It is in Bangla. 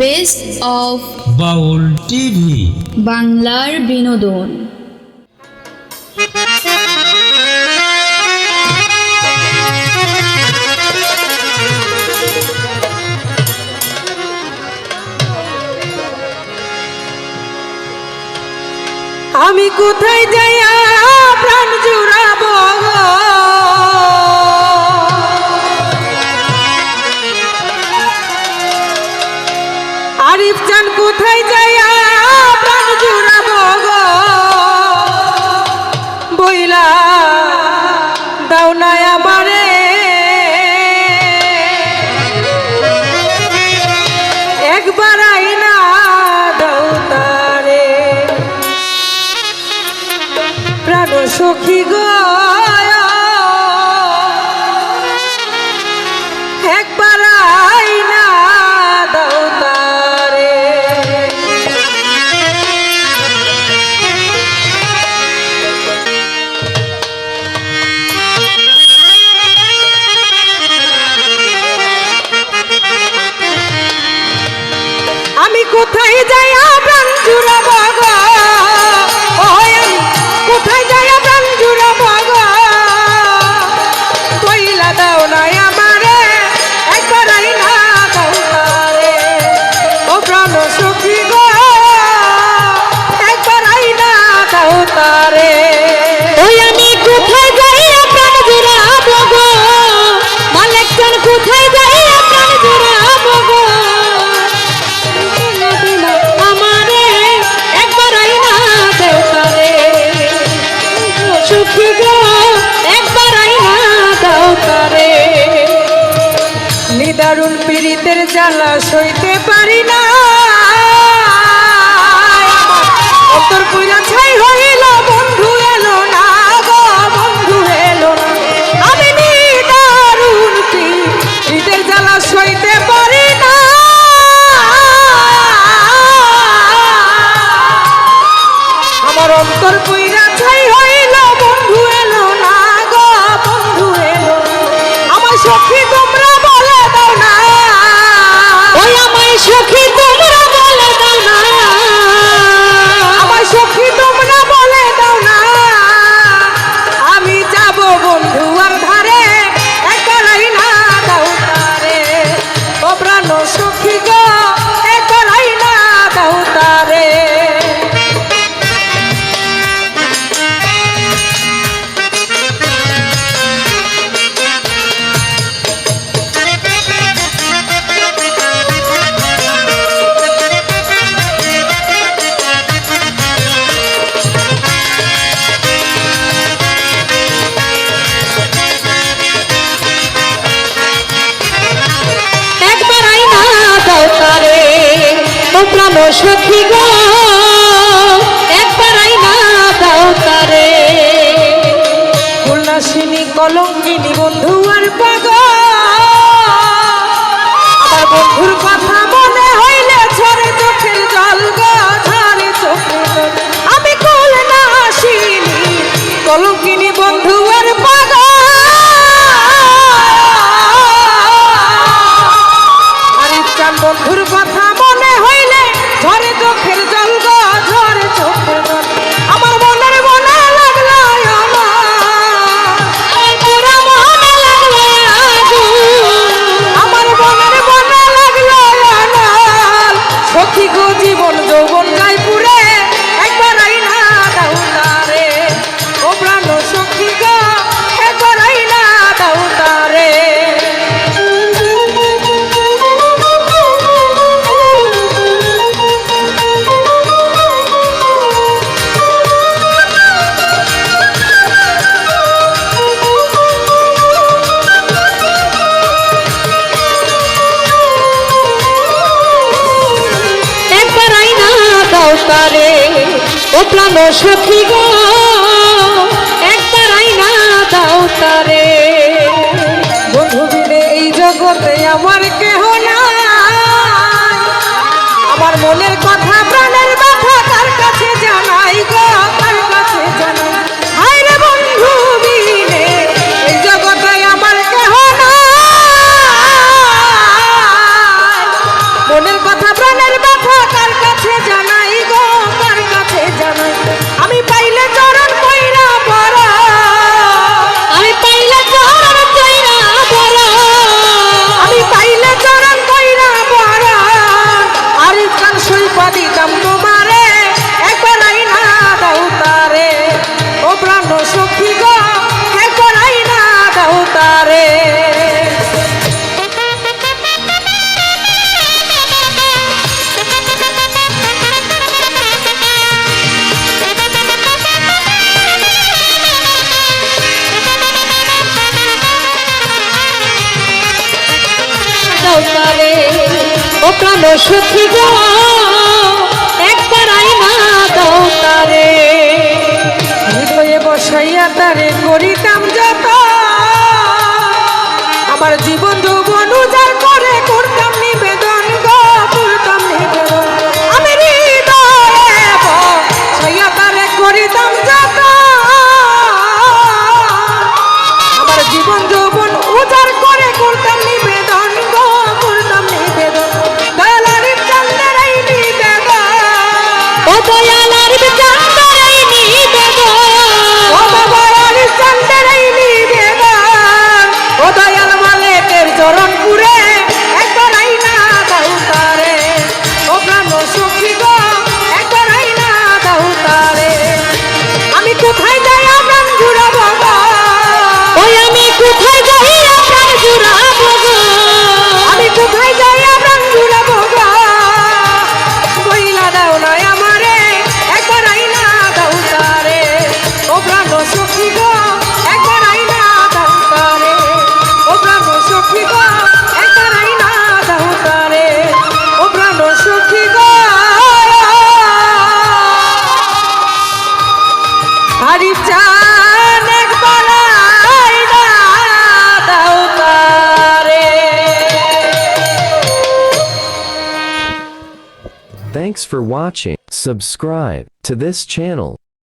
বেস্ট অফ বাউল টিভি বাংলার বিনোদন আমি কোথায় যাইয়া প্রাণ জুড়াব কোথায় যাইয়া প্রাণ জুড়াব বইলা দাও না আমারে। একবার আইনা দাও প্রাণ সখী কোথায় যাই পীড়িতের জ্বালা সইতে পারি না। অন্তর পুরা ছাই হইল, বন্ধু এলো না গো, বন্ধু এলো আমি নিদারুণ পীড়িতের জ্বালা সইতে পারি না। আমার অন্তর পুইরা ছাই হইল, বন্ধু এলো না গো, বন্ধু এলো আমার সখী সখী গো। সখী গো একবার আইনা দাও তারে। উল্লাসিনী কলঙ্কিনী বন্ধু আর পাগ বন্ধুর কথা সখী গো, একবার আইনা দাও তারে। বন্ধু দিলে এই জগতে আমার কেহ না আমার মনের কথা, প্রাণের প্রাণ সুখী গো একবার আইনা দাও তারে। হৃদয়ে বসাইয়া তারে করিতাম যত। আমার জীবন for watching. Subscribe to this channel.